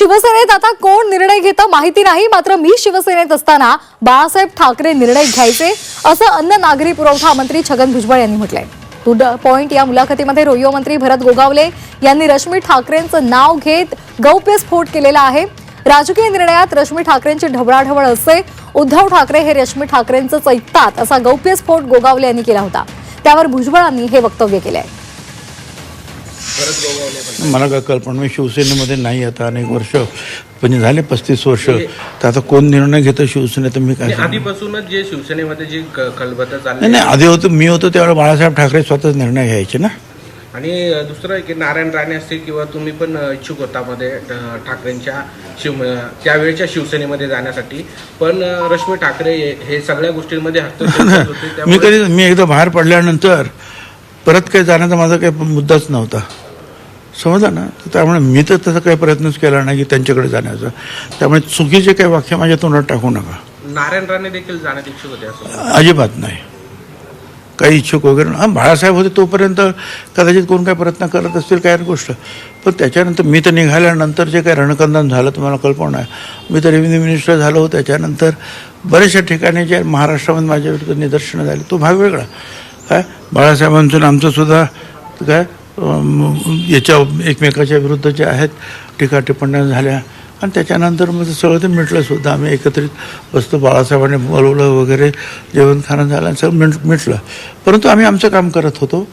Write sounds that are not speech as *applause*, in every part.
शिवसेनेत आता कोण निर्णय घेतं माहिती नाही मात्र मी शिवसेनेत असताना बाळासाहेब ठाकरे निर्णय घ्यायचे असं अन्न नागरी पुरवठा मंत्री छगन भुजबळ यांनी म्हटलंय. टू द पॉइंट या मुलाखतीमध्ये रोयो मंत्री भरत गोगावले यांनी रश्मी ठाकरेंचं नाव घेत गौप्यस्फोट केलेला आहे. राजकीय निर्णयात रश्मी ठाकरेंची ढवळाढवळ असते. उद्धव ठाकरे हे रश्मी ठाकरेंचंच ऐकतात असा गौप्यस्फोट गोगावले यांनी केला होता. त्यावर भुजबळांनी हे वक्तव्य केलंय. मला काय कल्पना मी शिवसेनेमध्ये नाही आता अनेक वर्ष म्हणजे झाले पस्तीस वर्ष. तर आता कोण निर्णय घेतं शिवसेनेत मी काय? आधीपासूनच जे शिवसेनेमध्ये जी क- खलबतं नाही चालली नाही आधी होतो मी होतो त्यावेळेला बाळासाहेब ठाकरे स्वतःच निर्णय घ्यायचे ना. आणि दुसरं की नारायण राणे असतील किंवा तुम्ही पण इच्छुक होता मध्ये ठाकरेंच्या शिव त्यावेळेच्या शिवसेनेमध्ये जाण्यासाठी. पण रश्मी ठाकरे हे- सगळ्या गोष्टींमध्ये हस्तक्षेप *laughs* मी कधी मी एकदा बाहेर पडल्यानंतर परत काही जाण्याचा माझा काही मुद्दाच नव्हता. समजलं ना? तर त्यामुळे मी तर तसा काही प्रयत्नच केला नाही की त्यांच्याकडे जाण्याचा. त्यामुळे चुकीचे काही वाक्य माझ्या तोंडात टाकू नका. नारायण राणे देखील जाण्यात इच्छुक होते अजिबात नाही. काही इच्छुक वगैरे. हां बाळासाहेब होते तोपर्यंत कदाचित कोण काय प्रयत्न करत असतील काय गोष्ट. पण त्याच्यानंतर मी तर निघाल्यानंतर जे काही रणकंदन झालं तुम्हाला कल्पना आहे. मी तर रेव्हेन्यू मिनिस्टर झालो त्याच्यानंतर बऱ्याचशा ठिकाणी जे महाराष्ट्रामध्ये माझ्या विरुद्ध निदर्शनं झाली तो भाग वेगळा. काय? बाळासाहेबांचं आणि आमचं सुद्धा काय? याच्या एकमेकाच्या विरुद्ध जे आहेत टीका टिप्पण्या झाल्या. आणि त्याच्यानंतर मग ते सगळं ते मिटलंसुद्धा आम्ही एकत्रित बसतो. बाळासाहेबांनी बोलवलं वगैरे. जेवण खाणं झालं आणि सगळं मिट मिटलं. परंतु आम्ही आमचं काम करत होतो.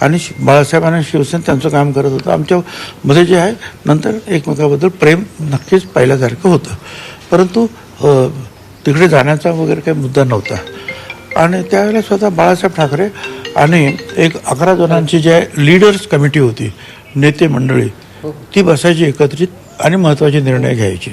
आणि शि- बाळासाहेब आणि शिवसेना त्यांचं काम करत होतं. आमच्यामध्ये जे आहे नंतर एकमेकाबद्दल प्रेम नक्कीच पाहिल्यासारखं होतं. परंतु तिकडे जाण्याचा वगैरे काही मुद्दा नव्हता. आणि त्यावेळेला स्वतः बाळासाहेब ठाकरे आणि एक अकरा जणांची जी लीडर्स कमिटी होती नेते मंडळी ती बसायची एकत्रित आणि महत्त्वाचे निर्णय घ्यायची.